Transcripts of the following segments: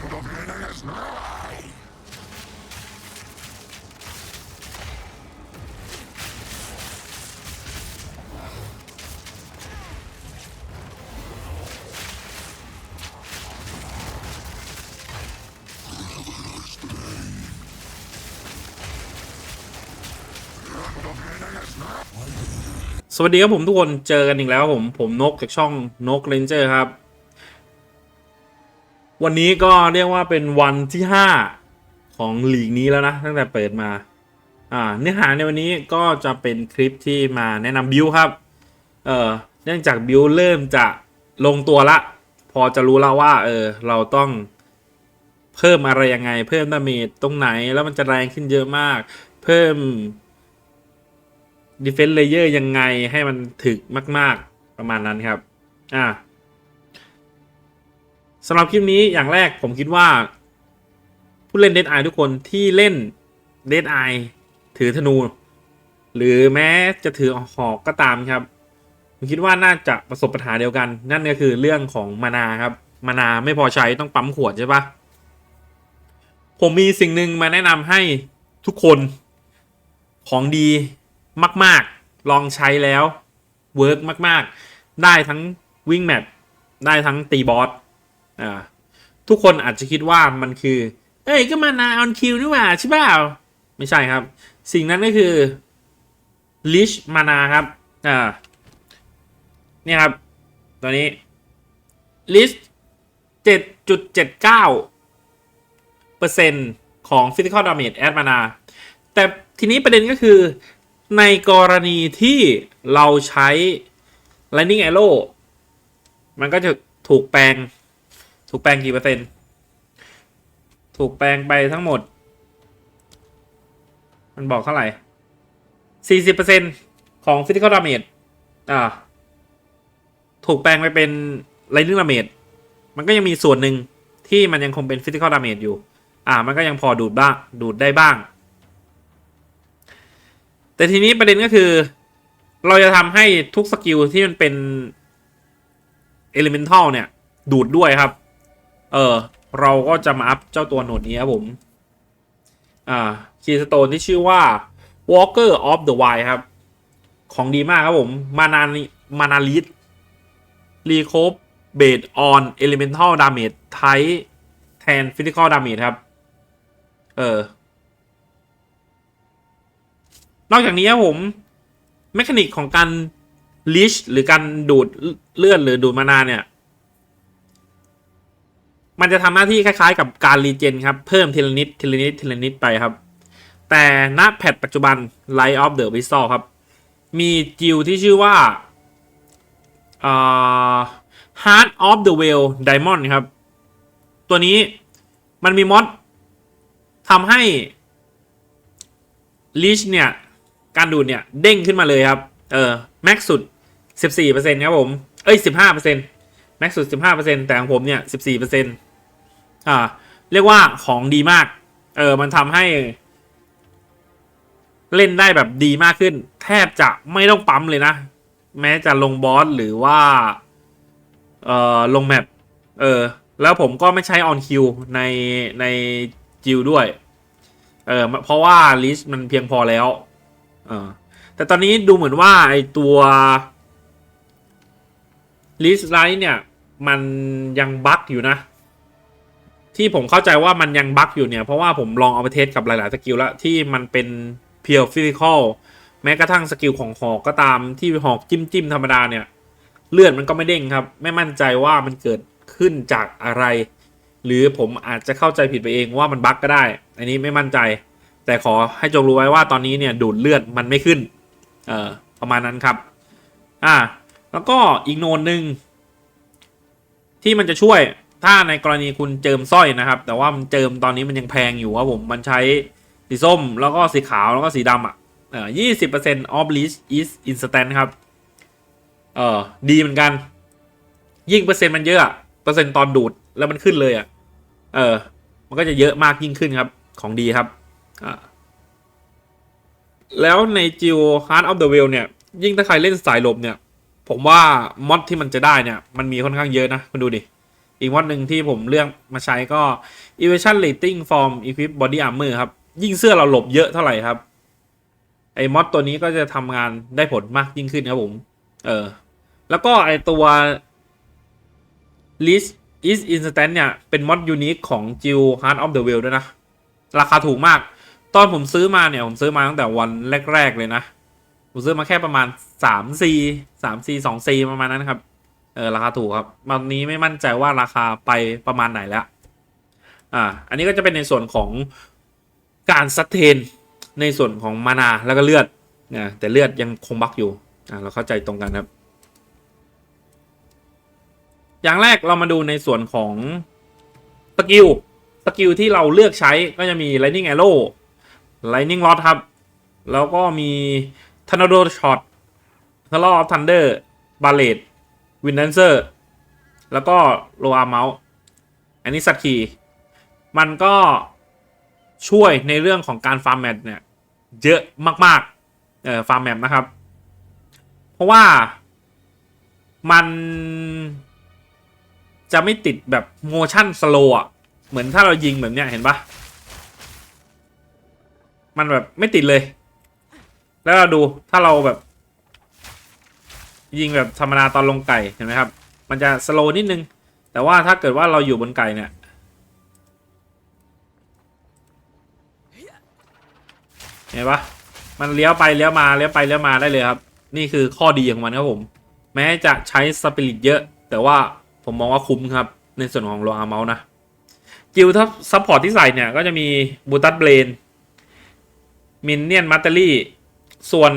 สวัสดีครับผมทุกคนเจอกันอีกแล้วผมผมนกจากช่องนกเรนเจอร์ครับ วันนี้ก็เรียกว่าเป็นวันที่ 5 ของลีกนี้แล้วนะ ตั้งแต่เปิดมา อ่าเนื้อหาในวันนี้ก็จะเป็นคลิปที่มาแนะนำบิวครับ เออเนื่องจากบิวเริ่มจะลงตัวละ พอจะรู้แล้วว่า เออ เราต้องเพิ่มอะไรยังไง เพิ่มดาเมจตรงไหนแล้วมันจะแรงขึ้นเยอะมาก เพิ่ม Defense Layer ยังไงให้มันถึกมาก ๆ ประมาณนั้นครับ อ่า สำหรับคลิปนี้อย่างแรกผมคิดว่า ผู้เล่น Dead Eye ทุกคนที่เล่น Dead Eye ถือธนู หรือแม้จะถือหอกก็ตามครับ ผมคิดว่าน่าจะประสบปัญหาเดียวกัน นั่นก็คือเรื่องของมานาครับมานาไม่พอใช้ต้องปั๊มขวดใช่ปะผมมีสิ่งหนึ่งมาแนะนำให้ทุกคนของดีมาก ๆ ลองใช้แล้วเวิร์กมาก ๆ ได้ทั้งวิ่งแมปได้ทั้งตีบอส อ่าทุกคนอาจจะคิดว่ามันคือ เอ้ยก็มานาออนคิวนี่หว่าใช่เปล่าไม่ใช่ครับ สิ่งนั้นก็คือลิชมานาครับอ่าเนี่ยครับ ตัวนี้ลิชเจ็ดจุดเจ็ดเก้าเปอร์เซ็นต์ของ Physical Damage Add Mana แต่ทีนี้ประเด็นก็คือในกรณีที่เราใช้ Lightning Arrow มันก็จะถูกแปลง ถูกแปลงกี่เปอร์เซ็นต์ ถูกแปลงไปทั้งหมด มันบอกเท่าไหร่40%ของ Physical Damage อ่า ถูกแปลงไปเป็น Lightning Damage มันก็ยังมีส่วนหนึ่งที่มันยังคงเป็น Physical Damage อยู่ อ่า มันก็ยังพอดูดบ้าง ดูดได้บ้าง แต่ทีนี้ประเด็นก็คือ เราจะทำให้ทุกสกิลที่มันเป็น Elemental เนี่ย ดูดด้วยครับ เออ เราก็จะมาอัพเจ้าตัวโหนดนี้ครับผม อ่าคีสโตนที่ชื่อว่า Walker of the Wild ครับ ของดีมากครับผม มานานมานาลิสรีโคบเบดออนเอลิเมนทัลดาเมจไทแทนฟิสิกอลดาเมจครับ เออ นอกจากนี้ครับผมแมคานิกของการลิชหรือการดูดเลือดหรือดูดมานาเนี่ย มันจะทำหน้าที่คล้ายๆ กับการรีเจนครับ เพิ่มทีละนิดทีละนิดทีละนิดไปครับ แต่ณแพทปัจจุบัน Light of the w i s t l ครับ มีจิวที่ชื่อว่าอ่า Heart of the Whale Diamond ครับ ตัวนี้มันมีมอดทำให้ Leash เนี่ย การดูดเนี่ย เด้งขึ้นมาเลยครับ เออแม็กสุด 14%ครับผม เอ้ย 15%แม็กสุด 15%แต่ของผมเนี่ย 14% อ่า เรียกว่าของดีมาก เออ มันทำให้ เล่นได้แบบดีมากขึ้น แทบจะไม่ต้องปั๊มเลยนะ แม้จะลงบอสหรือว่า เอ่อ ลงแมปเออ แล้วผมก็ไม่ใช้ออนคิวในในจิวด้วย เออ เพราะว่าลิสมันเพียงพอแล้ว เออ แต่ตอนนี้ดูเหมือนว่าไอตัวลิสไลท์เนี่ย มันยังบั๊กอยู่นะ ที่ผมเข้าใจว่ามันยังบั๊กอยู่เนี่ย เพราะว่าผมลองเอาไปเทสกับหลายๆสกิลแล้วที่มันเป็นเพียวฟิสิกอลแม้กระทั่งสกิลของหอกก็ตามที่หอกจิ้มจิ้มๆธรรมดาเนี่ย เลือดมันก็ไม่เด้งครับ ไม่มั่นใจว่ามันเกิดขึ้นจากอะไร หรือผมอาจจะเข้าใจผิดไปเองว่ามันบั๊กก็ได้ อันนี้ไม่มั่นใจ แต่ขอให้จงรู้ไว้ว่าตอนนี้เนี่ยดูดเลือดมันไม่ขึ้น เอ่อประมาณนั้นครับ อ่า แล้วก็อีกโนนหนึ่งที่มันจะช่วย ถ้าในกรณีคุณเจิมสร้อยนะครับ แต่ว่ามันเจิมตอนนี้มันยังแพงอยู่ครับผมมันใช้สีส้มแล้วก็สีขาวแล้วก็สีดำอะเอ่อยี่สิบเปอร์เซ็นต์ of leash is instant ครับเออดีเหมือนกัน ยิ่งเปอร์เซ็นต์มันเยอะอะเปอร์เซ็นต์ตอนดูดแล้วมันขึ้นเลยอะเออ มันก็จะเยอะมากยิ่งขึ้นครับ ของดีครับอ่าแล้วในจิว Heart of the w e l l เนี่ย ยิ่งถ้าใครเล่นสายลมเนี่ย ผมว่ามอดที่มันจะได้เนี่ย มันมีค่อนข้างเยอะนะ คุณดูดิ อีกมอดหนึ่งที่ผมเลือกมาใช้ก็ Evasion Rating Form Equip Body Armor ครับ ยิ่งเสื้อเราหลบเยอะเท่าไหร่ครับ ไอ้มอดตัวนี้ก็จะทำงานได้ผลมากยิ่งขึ้นครับผม เออ แล้วก็ไอตัว list is instant เนี่ย เป็นมอดยูนิคของ Jill Heart of the w e l l ด้วยนะ ราคาถูกมาก ตอนผมซื้อมาเนี่ย ผมซื้อมาตั้งแต่วันแรก ๆ เลยนะ ผมซื้อมาแค่ประมาณ3 c 3 c 2 c ประมาณนั้นครับ เออราคาถูกครับตอนนี้ไม่มั่นใจว่าราคาไปประมาณไหนแล้ว อ่า อันนี้ก็จะเป็นในส่วนของการซัตนในส่วนของมานาแล้วก็เลือดนะแต่เลือดยังคงบักอยู่อ่าเราเข้าใจตรงกันครับ อย่างแรกเรามาดูในส่วนของสกิลสกิลที่เราเลือกใช้ก็จะมี Lightning Arrow Lightning Rod ครับ แล้วก็มี Tornado Shot t o r of Thunder Ballet w i n d a n c e r แล้วก็ Loa Mouse อันนี้สัตว์ขี่มันก็ช่วยในเรื่องของการฟาร์มแมปเนี่ย เยอะมากๆเอ่อฟาร์มแมปนะครับ เพราะว่ามันจะไม่ติดแบบโมชั่นสโลอะ เหมือนถ้าเรายิงแบบเนี้ยเห็นปะมันแบบไม่ติดเลย แล้วเราดูถ้าเราแบบ ยิงแบบธรรมดาตอนลงไก่เห็นไหมครับ มันจะสโลนิดนึง แต่ว่าถ้าเกิดว่าเราอยู่บนไก่เนี่ยเห็นปะมันเลี้ยวไปเลี้ยวมาเลี้ยวไปเลี้ยวมาได้เลยครับ นี่คือข้อดีของมันครับผม แม้จะใช้สปิริตเยอะ แต่ว่าผมมองว่าคุ้มครับ ในส่วนของโลอาเมาส์นะกิลถ้าซัพพอร์ตที่ใส่เนี่ยก็จะมีบูตัสเบรนมินเนี่ยนมัตเตอรี่ส่วน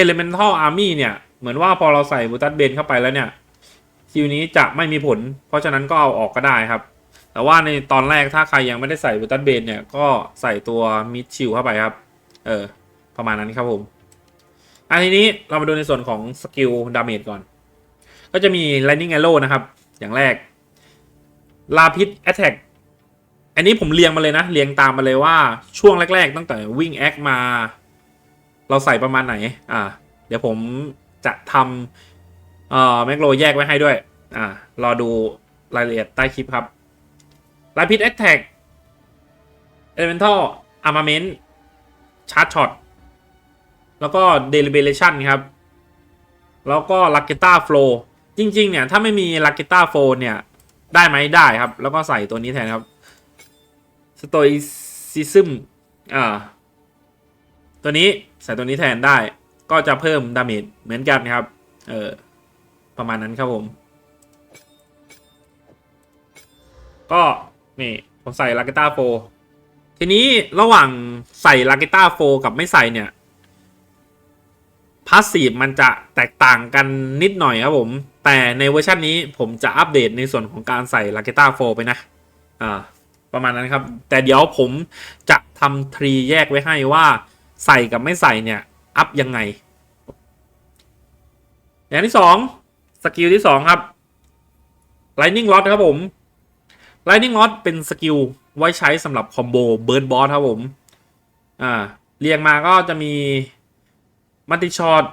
Elemental Army เนี่ย เหมือนว่าพอเราใส่บูตัสเบนเข้าไปแล้วเนี่ยคิวนี้จะไม่มีผล เพราะฉะนั้นก็เอาออกก็ได้ครับ แต่ว่าในตอนแรกถ้าใครยังไม่ได้ใส่บูตัสเบนเนี่ยก็ใส่ตัวมิดชิลเข้าไปครับ เออ ประมาณนั้นครับผมอันทีนี้เรามาดูในส่วนของสกิลดาเมจก่อน ก็จะมี Lightning Arrow นะครับ อย่างแรก Rapid Attack อันนี้ผมเรียงมาเลยนะ เรียงตามมาเลยว่าช่วงแรก ๆ ตั้งแต่วิ่งแอคมา เราใส่ประมาณไหน อ่า เดี๋ยวผม จะทำเอ่อแมกโลแยกไว้ให้ด้วย อ่ารอดูรายละเอียดใต้คลิปครับ Rapid Attack Elemental Armament Charge Shot แล้วก็ Deliberation ครับ แล้วก็ l a k e t a Flow จริง ๆ เนี่ย ถ้าไม่มี l a k e t a Flow เนี่ย ได้ไหมได้ครับ แล้วก็ใส่ตัวนี้แทนครับ Stoicism อ่าตัวนี้ใส่ตัวนี้แทนได้ ก็จะเพิ่มดาเมจเหมือนกันครับ เออประมาณนั้นครับผม ก็นี่ผมใส่ l a k e t a Flow ทีนี้ระหว่างใส่ l a k e t a Flow กับไม่ใส่เนี่ยพาสซีฟมันจะแตกต่างกันนิดหน่อยครับผม แต่ในเวอร์ชันนี้ผมจะอัปเดตในส่วนของการใส่ l a k e t a 4ไปนะ อ่า ประมาณนั้นครับ แต่เดี๋ยวผมจะทำทรีแยกไว้ให้ว่าใส่กับไม่ใส่เนี่ย อัพยังไง อย่างที่สองสกิลที่สองครับ Lightning Rod ครับผม Lightning Rod เป็นสกิลไว้ใช้สำหรับคอมโบเบิร์ดบอสครับผม อ่า เรียงมาก็จะมีมัลติช็อต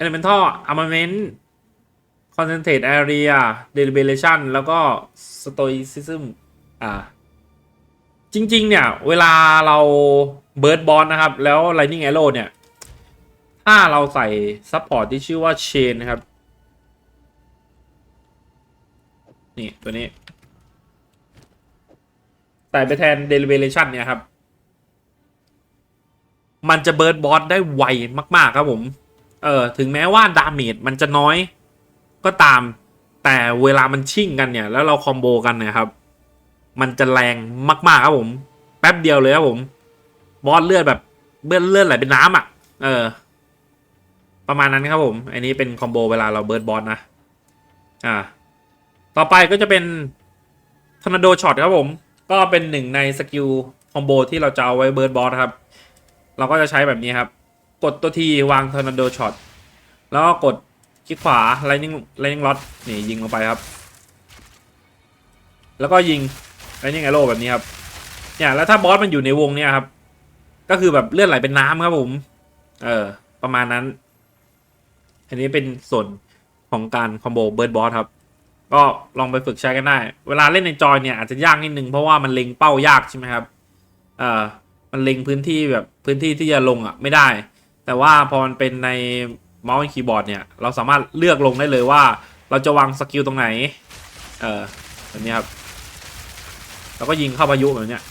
elemental armament concentrate area deliberation แล้วก็ stoicism อ่า จริง ๆ เนี่ย เวลาเราเบิร์ดบอสนะครับ แล้ว lightning arrow เนี่ย ถ้าเราใส่ support ที่ชื่อว่า chain นะครับ นี่ ตัวนี้ ใส่ไปแทน deliberation เนี่ยครับ มันจะเบิร์ดบอสได้ไวมาก ๆ ครับผม เออ ถึงแม้ว่าดาเมจมันจะน้อยก็ตาม แต่เวลามันชิ่งกันเนี่ย แล้วเราคอมโบกันนี่ยครับ มันจะแรงมาก ๆ ครับผม แป๊บเดียวเลยครับผม บอสเลือดแบบเลือดเลือดไหลเป็นน้ำอะ เออ ประมาณนั้นครับผม อันนี้เป็นคอมโบเวลาเราเบิร์ดบอสนะ อ่า ต่อไปก็จะเป็นทอร์นาโดช็อตครับผม ก็เป็นหนึ่งในสกิลคอมโบที่เราจะเอาไว้เบิร์ดบอสครับ เราก็จะใช้แบบนี้ครับ กดตัวทีวางทอร์นาโดช็อต แล้วก็กดคลิกขวา lightning lightning rod นี่ยิงลงไปครับ แล้วก็ยิง lightning arrow แบบนี้ครับ เนี่ยแล้วถ้าบอสมันอยู่ในวงเนี่ยครับ ก็คือแบบเลือดไหลเป็นน้ำครับผม เออ ประมาณนั้น อันนี้เป็นส่วนของการคอมโบเบิร์ดบอสครับ ก็ลองไปฝึกใช้กันได้ เวลาเล่นในจอยเนี่ยอาจจะยากนิดนึงเพราะว่ามันเล็งเป้ายากใช่ไหมครับเอ่อมันเล็งพื้นที่แบบพื้นที่ที่จะลงอะไม่ได้ แต่ว่าพอมันเป็นในเมาส์คีย์บอร์ดเนี่ยเราสามารถเลือกลงได้เลยว่า เราจะวางสกิลตรงไหน เออแบบนี้ครับ แล้วก็ยิงเข้าพายุแบบเนี้ย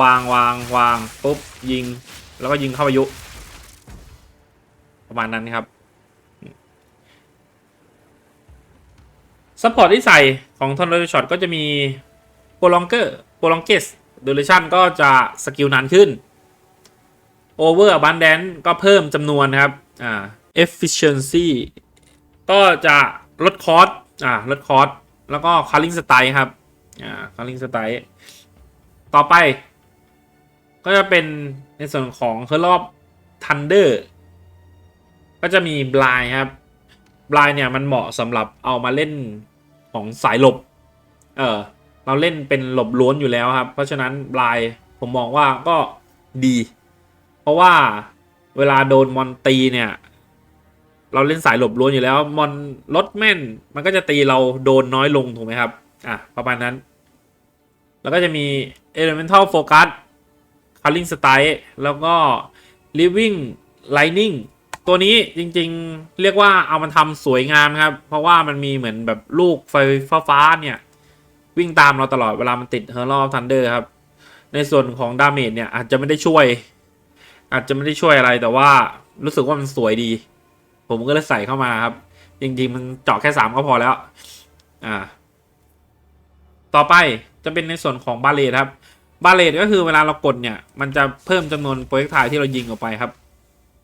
วางวางวางปุ๊บยิง แล้วก็ยิงเข้าพายุ ประมาณนั้นครับซัพพอร์ตที่ใส่ของ t o r n a d o Shot ก็จะมี Prolonger Prolongest Duration ก็จะสกิลนานขึ้น Over Abundance ก็เพิ่มจำนวนครับอ่า Efficiency ก็จะลดคอสอ่าลดคอสแล้วก็ Culling Style ครับอ่า Culling Style ต่อไป ก็จะเป็นในส่วนของเคอร์ลอบทันเดอร์ ก็จะมีบลายครับบลายเนี่ยมันเหมาะสำหรับเอามาเล่นของสายหลบ เออเราเล่นเป็นหลบล้วนอยู่แล้วครับ เพราะฉะนั้นบลายผมมองว่าก็ดี เพราะว่าเวลาโดนมอนตีเนี่ย เราเล่นสายหลบล้วนอยู่แล้ว มอนลดแม่น มันก็จะตีเราโดนน้อยลงถูกไหมครับ อะประมาณนั้น แล้วก็จะมี Elemental Focus Culling Style แล้วก็ Living Lightning ตัวนี้จริงๆ เรียกว่าเอามันทำสวยงามครับ เพราะว่ามันมีเหมือนแบบลูกไฟฟ้าๆเนี่ย วิ่งตามเราตลอดเวลามันติด h e r o of Thunder ครับ ในส่วนของดาเมจเนี่ยอาจจะไม่ได้ช่วย อาจจะไม่ได้ช่วยอะไรแต่ว่ารู้สึกว่ามันสวยดี ผมก็เลยใส่เข้ามาครับ จริงๆ มันเจาะแค่สามก็พอแล้ว อ่า ต่อไปจะเป็นในส่วนของบาเลตครับ บาเลตก็คือเวลาเรากดเนี่ย มันจะเพิ่มจำนวนโปรเจกต์ไทที่เรายิงออกไปครับ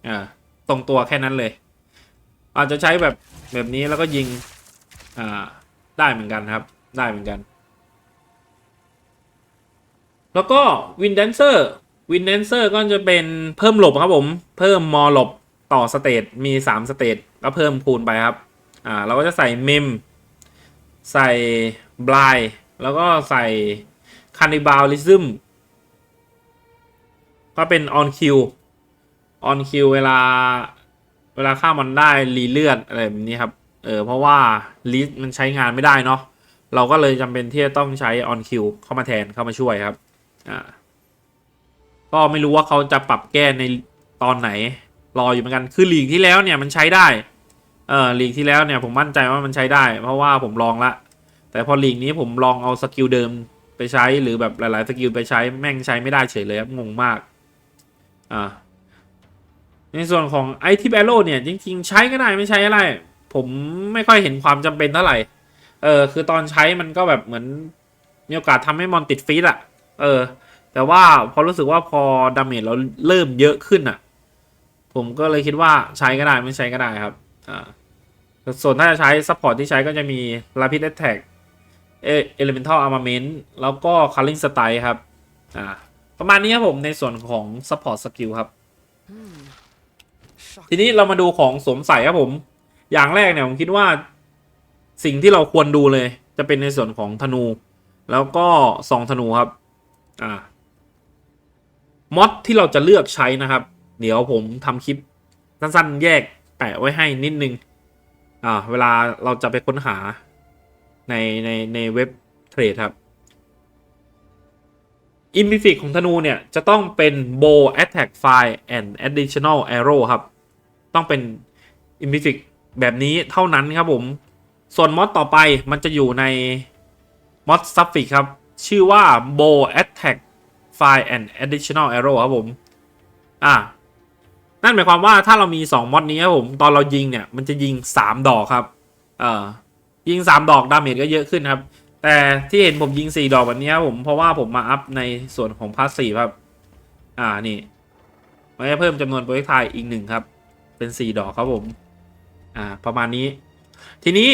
อ่า ตรงตัวแค่นั้นเลย อาจจะใช้แบบแบบนี้แล้วก็ยิงอ่าได้เหมือนกันครับ ได้เหมือนกัน แล้วก็วินแดนเซอร์วินแดนเซอร์ก็จะเป็นเพิ่มหลบครับผม เพิ่มมอหลบต่อสเตจมี 3 สเตจก็เพิ่มคูณไปครับ อ่าเราก็จะใส่เมม ใส่บลายแล้วก็ใส่คานิบาลิซึมก็เป็นออนคิว ออนคิวเวลา เวลาฆ่ามันได้รีเลือดอะไรแบบนี้ครับ เออเพราะว่าลีดมันใช้งานไม่ได้เนาะเราก็เลยจำเป็นที่จะต้องใช้ออนคิวเข้ามาแทนเข้ามาช่วยครับ อ่า ก็ไม่รู้ว่าเขาจะปรับแก้ในตอนไหน รออยู่เหมือนกัน คือลีกที่แล้วเนี่ยมันใช้ได้ เออลีกที่แล้วเนี่ยผมมั่นใจว่ามันใช้ได้ เพราะว่าผมลองละ แต่พอลีกนี้ผมลองเอาสกิลเดิมไปใช้หรือแบบหลาย ๆ สกิลไปใช้แม่งใช้ไม่ได้เฉยเลยครับงงมาก อ่า ในส่วนของไอทีแบโ w เนี่ยจริง ๆ ใช้ก็ได้ไม่ใช้อะไร ผมไม่ค่อยเห็นความจำเป็นเท่าไหร่ เออ คือตอนใช้มันก็แบบเหมือน มีโอกาสทำให้มอนติดฟีดอะเออ แต่ว่าพอรู้สึกว่าพอดาเมจเราเริ่มเยอะขึ้นอะผมก็เลยคิดว่าใช้ก็ได้ไม่ใช้ก็ได้ครับ อ่า ส่วนถ้าจะใช้ซัพพอร์ตที่ใช้ก็จะมี Rapid Attack เอ Elemental Armament แล้วก็ Culling Style ครับ อ่า ประมาณนี้ครับผมในส่วนของ Support Skill ครับ ทีนี้เรามาดูของสวมใส่ครับผม อย่างแรกเนี่ยผมคิดว่า สิ่งที่เราควรดูเลย จะเป็นในส่วนของธนู แล้วก็ซองธนูครับ อ่ามอดที่เราจะเลือกใช้นะครับ เดี๋ยวผมทำคลิปสั้นๆ แยกแปะไว้ให้นิดนึง อ่า เวลาเราจะไปค้นหาในในในเว็บเทรดครับอิมพิฟิกของธนูเนี่ย จะต้องเป็น bow attack fire and additional arrow ครับ ต้องเป็นอิมพิฟิกแบบนี้เท่านั้นครับผม ส่วนมอดต่อไปมันจะอยู่ในมอดซัฟฟิกครับ ชื่อว่า bow attack fire and additional arrow ครับผม อ่า นั่นหมายความว่าถ้าเรามี 2มอดนี้ครับผม ตอนเรายิงเนี่ย มันจะยิง 3 ดอกครับ เอ่อ ยิง 3 ดอกดาเมจก็เยอะขึ้นครับ แต่ที่เห็นผมยิง 4 ดอกแบบนี้ครับผม เพราะว่าผมมาอัพในส่วนของพาสซีฟครับ อ่า นี่ มันจะเพิ่มจำนวนโปรเจกต์ไทอีกหนึ่งครับ เป็น4ดอกครับผม อ่า ประมาณนี้ ทีนี้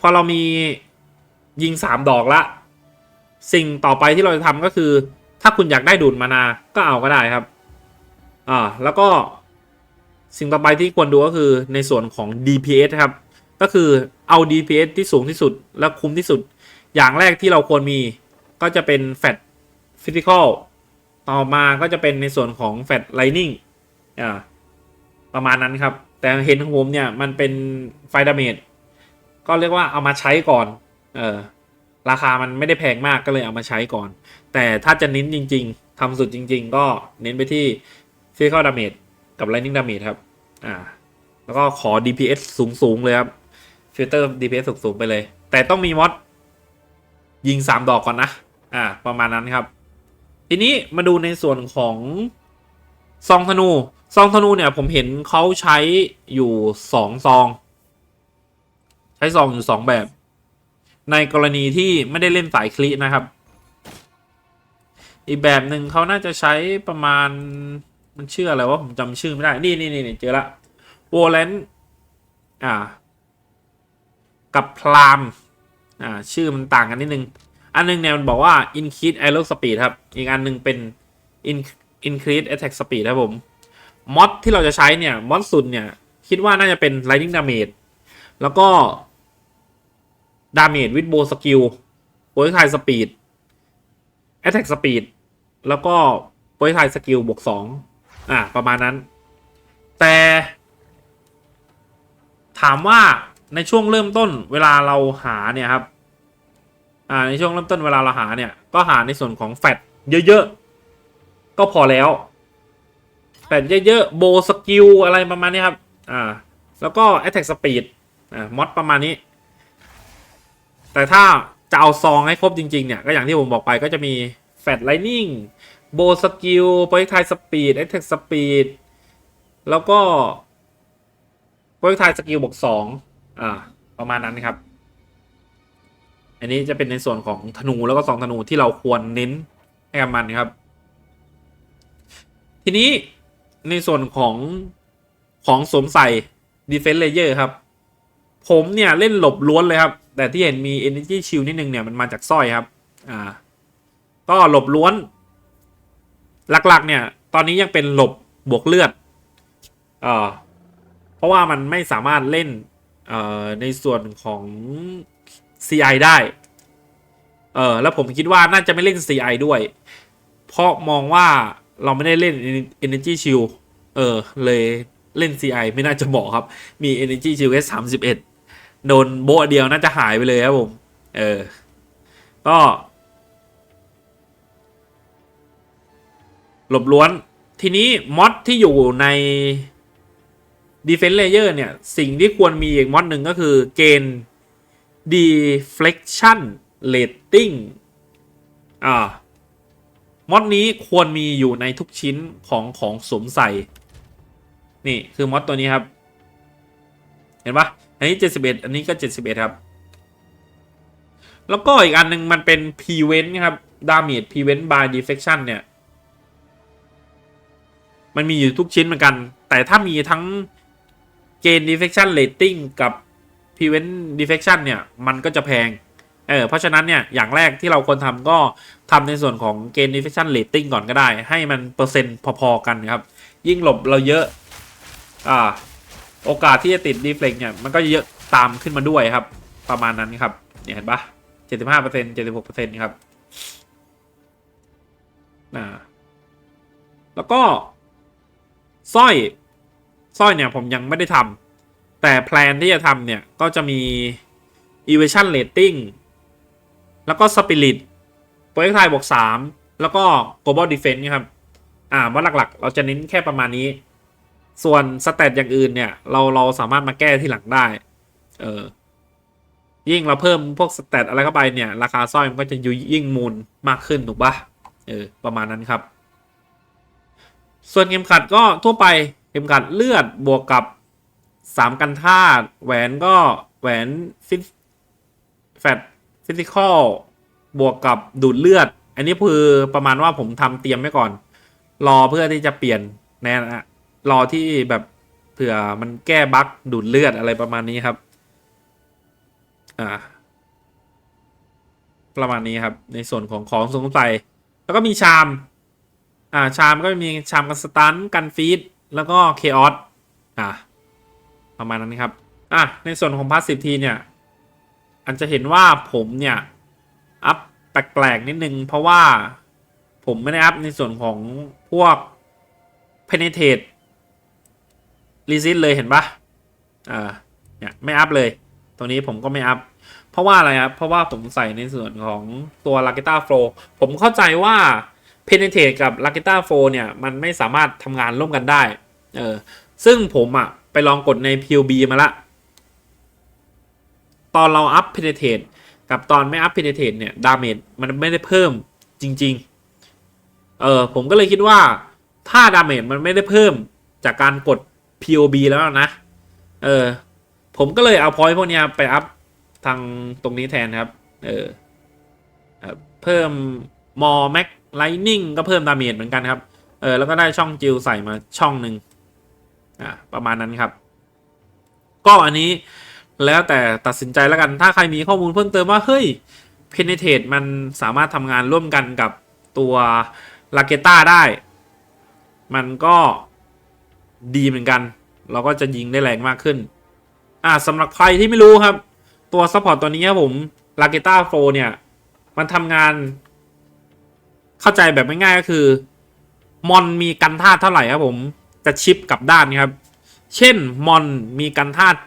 พอเรามียิง3ดอกละ สิ่งต่อไปที่เราจะทำก็คือ ถ้าคุณอยากได้ดูดมานา ก็เอาก็ได้ครับ อ่า แล้วก็สิ่งต่อไปที่ควรดูก็คือในส่วนของ DPS ครับ ก็คือเอา DPS ที่สูงที่สุดและคุ้มที่สุด อย่างแรกที่เราควรมีก็จะเป็น Fat Physical ต่อมาก็จะเป็นในส่วนของ Fat Lightning อ่า ประมาณนั้นครับ แต่เห็นของผมเนี่ยมันเป็นไฟดาเมจก็เรียกว่าเอามาใช้ก่อนเออราคามันไม่ได้แพงมากก็เลยเอามาใช้ก่อน แต่ถ้าจะเน้นจริง ๆทำสุดจริง ๆ ก็เน้นไปที่ Physical Damage กับ Lightning Damage ครับอ่าแล้วก็ขอ DPS สูง ๆ เลยครับฟิลเตอร์ DPS สูง ๆ ไปเลย แต่ต้องมีมอดยิง 3 ดอกก่อนนะ อ่า ประมาณนั้นครับ ทีนี้มาดูในส่วนของซองธนู ซองธนูเนี่ยผมเห็นเขาใช้อยู่สองซอง ใช้ซองอยู่สองแบบ ในกรณีที่ไม่ได้เล่นสายคลีนะครับ อีกแบบหนึ่งเขาน่าจะใช้ประมาณมันชื่ออะไรวะผมจำชื่อไม่ได้ นี่นี่นี่เจอละโวเลนอ่า กับพรามอ่า ชื่อมันต่างกันนิดนึง อันหนึงเนี่ยมันบอกว่า increase arrow speed ครับ อีกอันหนึงเป็น increase attack speed ครับผม มอดที่เราจะใช้เนี่ยมอดสุดเนี่ย คิดว่าน่าจะเป็น lightning damage แล้วก็ damage with bow skill projectile speed attack speed แล้วก็ projectile skill บวกสองอ่าประมาณนั้น แต่ ถามว่าในช่วงเริ่มต้นเวลาเราหาเนี่ยครับ อ่าในช่วงเริ่มต้นเวลาเราหาเนี่ย ก็หาในส่วนของแฟตเยอะๆ ก็พอแล้ว แฟตเยอะๆโบสกิลอะไรประมาณนี้ครับ อ่า แล้วก็ attack speed อ่ามอดประมาณนี้ แต่ถ้าจะเอาซองให้ครบจริงๆเนี่ย ก็อย่างที่ผมบอกไปก็จะมีแฟตไลนิ่งโบสกิลโปรยทายสปีด attack speed แล้วก็โปรยทายสกิลบวกสองอ่า ประมาณนั้นครับ อันนี้จะเป็นในส่วนของธนูแล้วก็สองธนูที่เราควรเน้นให้กับมันครับ ทีนี้ ในส่วนของของสวมใส่ Defense Layer ครับ ผมเนี่ยเล่นหลบล้วนเลยครับ แต่ที่เห็นมี Energy Shield นิดนึงเนี่ยมันมาจากสร้อยครับ อ่า ก็หลบล้วน หลักๆ เนี่ย ตอนนี้ยังเป็นหลบบวกเลือดอ่าเพราะว่ามันไม่สามารถเล่นเอ่อในส่วนของ CI ได้เออแล้วผมคิดว่าน่าจะไม่เล่น CI ด้วย เพราะมองว่า เราไม่ได้เล่น Energy Shield เออ เลยเล่น CI ไม่น่าจะเหมาะครับ มี Energy Shield แค่31โดนโบเดียวน่าจะหายไปเลยครับผม เออ ก็หลบล้วน ทีนี้มอดที่อยู่ใน Defense Layer เนี่ย สิ่งที่ควรมีอีกมอดหนึ่งก็คือเกณฑ์ Deflection Rating อ่า มอดนี้ควรมีอยู่ในทุกชิ้นของของสวมใส่ นี่คือมอดตัวนี้ครับ เห็นปะอันนี้ 71 อันนี้ก็ 71 ครับ แล้วก็อีกอันหนึ่งมันเป็น Prevent ครับ Damage Prevent by Deflection เนี่ย มันมีอยู่ทุกชิ้นเหมือนกัน แต่ถ้ามีทั้งเกณฑ์ deflection rating กับ prevent deflection เนี่ย มันก็จะแพง เออ เพราะฉะนั้นเนี่ย อย่างแรกที่เราควรทำก็ ทำในส่วนของเกณฑ์ deflection rating ก่อนก็ได้ ให้มันเปอร์เซ็นต์พอๆกันครับ ยิ่งหลบเราเยอะ อ่า โอกาสที่จะติด deflect เนี่ย มันก็เยอะตามขึ้นมาด้วยครับ ประมาณนั้นครับ เนี่ยเห็นปะเจ็ดสิบห้าเปอร์เซ็นต์เจ็ดสิบหกเปอร์เซ็นต์ครับอ่าแล้วก็สร้อยสร้อยเนี่ยผมยังไม่ได้ทำแต่แพลนที่จะทำเนี่ย ก็จะมี evasion rating แล้วก็ spirit projectile บวก3 แล้วก็ global defense นะครับ อ่าว่าหลักๆ เราจะเน้นแค่ประมาณนี้ ส่วนสเตตอย่างอื่นเนี่ย เราเราสามารถมาแก้ที่หลังได้ เออ ยิ่งเราเพิ่มพวกสเตตอะไรเข้าไปเนี่ย ราคาสร้อยมันก็จะยิ่งมูลมากขึ้นถูกปะเออ ประมาณนั้นครับ ส่วนเข็มขัดก็ทั่วไปเข็มขัดเลือดบวกกับสามกันธาตุแหวนก็แหวนฟิตแฟตฟิสิคอล บวกกับดูดเลือด อันนี้คือประมาณว่าผมทำเตรียมไว้ก่อน รอเพื่อที่จะเปลี่ยนแน่นะรอที่แบบเผื่อมันแก้บั๊กดูดเลือดอะไรประมาณนี้ครับ อ่า ประมาณนี้ครับ ในส่วนของของสงสัยแล้วก็มีชาม อ่า ชามก็มีชามกันสตันกันฟีดแล้วก็เคออสอะประมาณนั้นครับ อะในส่วนของพาสซีฟทีเนี่ยอันจะเห็นว่าผมเนี่ย อัพแปลกๆนิดนึง เพราะว่าผมไม่ได้อัพในส่วนของพวก penetrate resist เลยเห็นปะอ่าเนี่ยไม่อัพเลย ตรงนี้ผมก็ไม่อัพ เพราะว่าอะไรครับ เพราะว่าผมใส่ในส่วนของตัว l a k e t a Flow ผมเข้าใจว่า Penetrate กับ l a k e t a Flow เนี่ยมันไม่สามารถทำงานร่วมกันได้ เออ ซึ่งผมอะไปลองกดใน PUB มาละ ตอนเราอัพ Penetrate กับตอนไม่อัพ Penetrate เนี่ยดาเมจมันไม่ได้เพิ่มจริง ๆ เออผมก็เลยคิดว่าถ้าดาเมจมันไม่ได้เพิ่มจากการกด POB แล้วนะ เออ ผมก็เลยเอาพอยต์พวกนี้ไปอัพทางตรงนี้แทนครับ เออเอ่อเพิ่มมอแม็กไลนิ่งก็เพิ่มดาเมจเหมือนกันครับ เออ แล้วก็ได้ช่องจิลใส่มาช่องหนึ่งอ่าประมาณนั้นครับ ก็อันนี้ แล้วแต่ตัดสินใจแล้วกัน ถ้าใครมีข้อมูลเพิ่มเติมว่า เฮ้ย Penetrate มันสามารถทำงานร่วมกันกับตัว l a g e t a ได้ มันก็ดีเหมือนกัน เราก็จะยิงได้แรงมากขึ้น อ่าสำหรับใครที่ไม่รู้ครับ ตัวซัพพอร์ตตัวนี้ครับผม l a g e t a 4เนี่ย มันทำงาน เข้าใจแบบง่ายๆก็คือ มอนมีกันธาตุเท่าไหร่ครับผม จะชิปกลับด้านครับ เช่นมอนมีกันธาตุ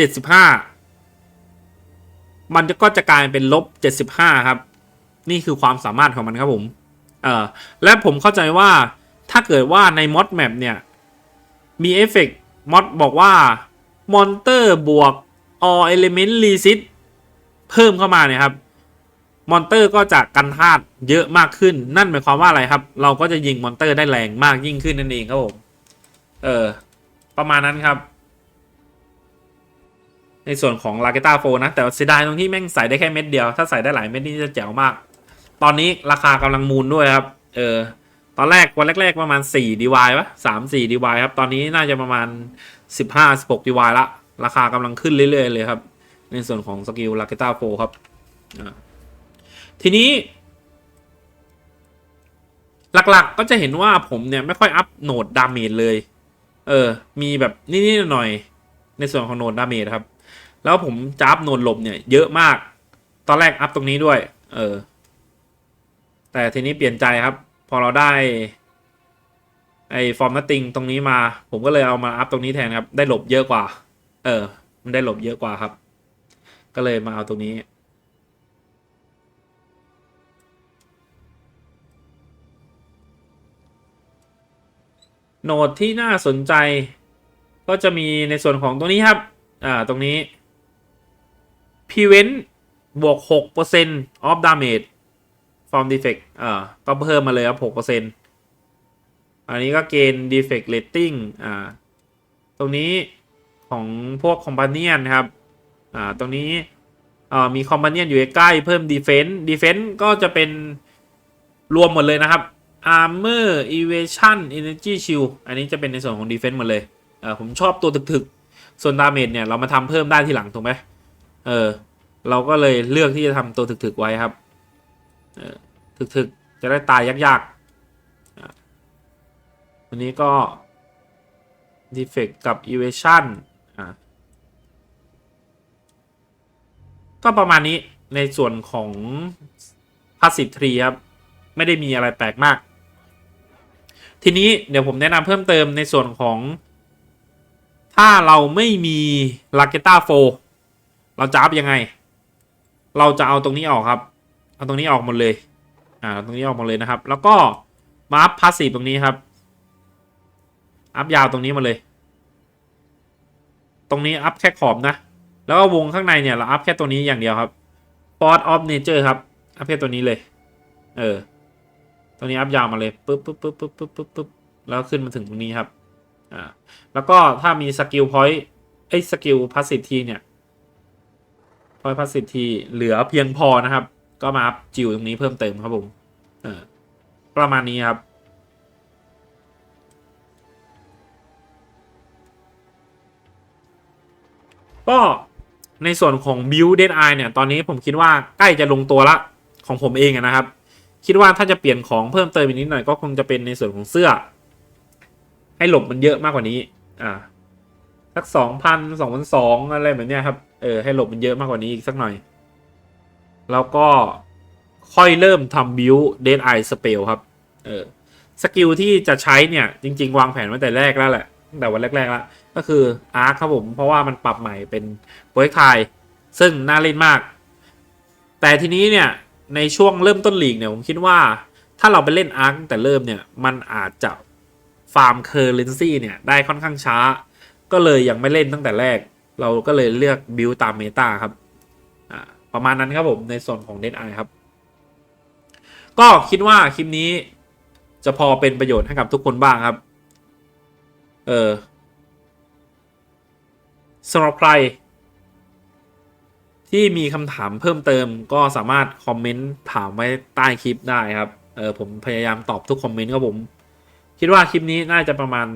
75มันก็จะกลายเป็นลบ75ครับ นี่คือความสามารถของมันครับผมเอ่อและผมเข้าใจว่าถ้าเกิดว่าในมอดแมปเนี่ย มีเอฟเฟกต์มอดบอกว่ามอนเตอร์บวก all element resist เพิ่มเข้ามาเนี่ยครับมอนเตอร์ก็จะกันธาตุเยอะมากขึ้น นั่นหมายความว่าอะไรครับ เราก็จะยิงมอนเตอร์ได้แรงมากยิ่งขึ้นนั่นเองครับผม เออ ประมาณนั้นครับ ในส่วนของ l a g e t a 4นะ แต่เสียดายตรงที่แม่งใส่ได้แค่เม็ดเดียว ถ้าใส่ได้หลายเม็ดนี่จะแจ๋วมาก ตอนนี้ราคากำลังมูลด้วยครับ เออ ตอนแรกวันแรก ๆ ประมาณ4 DY วะ3 4 DY ครับ ตอนนี้น่าจะประมาณ 15 16 DY ละ ราคากำลังขึ้นเรื่อย ๆ เลยครับ ในส่วนของสกิล l a g e t a 4ครับ ทีนี้ หลักๆก็จะเห็นว่าผมเนี่ยไม่ค่อยอัพโหนดดาเมจเลย เออ มีแบบนิดๆหน่อยๆในส่วนของโหนดดาเมจครับ แล้วผมจะอัพโนดหลบเนี่ยเยอะมาก ตอนแรกอัพตรงนี้ด้วย เออ แต่ทีนี้เปลี่ยนใจครับ พอเราได้ ไอ้ฟอร์มนัตติงตรงนี้มา ผมก็เลยเอามาอัพตรงนี้แทนครับ ได้หลบเยอะกว่า เออ มันได้หลบเยอะกว่าครับ ก็เลยมาเอาตรงนี้โหนดที่น่าสนใจก็จะมีในส่วนของตรงนี้ครับ อ่า ตรงนี้ prevent บวก6% of damage from defect อ่าก็เพิ่มมาเลยครับ6%อันนี้ก็เกณฑ์ defect rating อ่า ตรงนี้ของพวก companion ครับ อ่า ตรงนี้อ่ามี companion อยู่ใกล้เพิ่ม defense defense ก็จะเป็นรวมหมดเลยนะครับ armor evasion energy shield อันนี้จะเป็นในส่วนของ defense หมดเลยเออผมชอบตัวถึกๆ ส่วน damage เนี่ย เรามาทำเพิ่มได้ทีหลัง ถูกไหม เออ เราก็เลยเลือกที่จะทำตัวถึกๆไว้ครับ เออถึกๆ จะได้ตายยากๆอะอันนี้ก็ defect กับ evasion อะก็ประมาณนี้ในส่วนของ passive tree ครับ ไม่ได้มีอะไรแปลกมาก ทีนี้เดี๋ยวผมแนะนำเพิ่มเติมในส่วนของ ถ้าเราไม่มี l a g e t a 4 เราจะอัพยังไง เราจะเอาตรงนี้ออกครับ เอาตรงนี้ออกหมดเลย อ่าตรงนี้ออกหมดเลยนะครับ แล้วก็มาอัพพาสซีฟตรงนี้ครับ อัพยาวตรงนี้มาเลย ตรงนี้อัพแค่ขอบนะ แล้วก็วงข้างในเนี่ยเราอัพแค่ตัวนี้อย่างเดียวครับ Force of Nature ครับ อัพแค่ตัวนี้เลย เออ ตรงนี้อัพยาวมาเลยปึ๊บปึ๊บปึ๊บปึ๊บปึ๊บปึ๊บปึ๊บแล้วขึ้นมาถึงตรงนี้ครับ อ่า แล้วก็ถ้ามีสกิลพอยต์ไอ้สกิลพาสซีฟทีเนี่ย พอยพาสซีฟทีเหลือเพียงพอนะครับ ก็มาอัพจิวตรงนี้เพิ่มเติมครับผมเออประมาณนี้ครับ ก็ในส่วนของ Build Dead Eye เนี่ย ตอนนี้ผมคิดว่าใกล้จะลงตัวละของผมเองนะครับ คิดว่าถ้าจะเปลี่ยนของเพิ่มเติมอีกนิดหน่อยก็คงจะเป็นในส่วนของเสื้อ ให้หลบมันเยอะมากกว่านี้ อ่าสักสองพันสองพันสองอะไรแบบเนี้ยครับ เออให้หลบมันเยอะมากกว่านี้อีกสักหน่อย แล้วก็ค่อยเริ่มทำบิวเดดไอสเปลครับเออสกิลที่จะใช้เนี่ย จริง ๆ วางแผนไว้แต่แรกแล้วแหละตั้งแต่วันแรกๆแล้วก็คืออาร์คครับผม เพราะว่ามันปรับใหม่เป็นโปรเจกต์ไทซึ่งน่าเล่นมาก แต่ทีนี้เนี่ย ในช่วงเริ่มต้นลีกเนี่ยผมคิดว่าถ้าเราไปเล่นอาร์คแต่เริ่มเนี่ย มันอาจจะฟาร์มเคอร์เรนซีเนี่ย ได้ค่อนข้างช้า ก็เลยยังไม่เล่นตั้งแต่แรก เราก็เลยเลือกบิวตามเมตาครับประมาณนั้นครับผมในส่วนของเด d ไอครับ ก็คิดว่าคลิปนี้จะพอเป็นประโยชน์ให้กับทุกคนบ้างครับ เออสำหรับใคร ที่มีคำถามเพิ่มเติมก็สามารถคอมเมนต์ถามไว้ใต้คลิปได้ครับ เออผมพยายามตอบทุกคอมเมนต์ครับผม คิดว่าคลิปนี้น่าจะประมาณ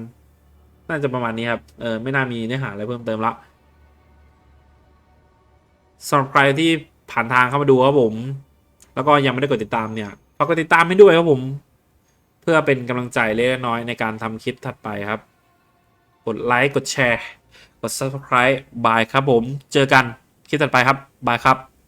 น่าจะประมาณนี้ครับ เออไม่น่ามีเนื้อหาอะไรเพิ่มเติมละ สำหรับใครที่ผ่านทางเข้ามาดูครับผม แล้วก็ยังไม่ได้กดติดตามเนี่ยฝากกดติดตามให้ด้วยครับผม เพื่อเป็นกำลังใจเล็กน้อยในการทำคลิปถัดไปครับ กดไลค์กดแชร์ กด subscribe บายครับผม เจอกันคลิปถัดไปครับบายครับ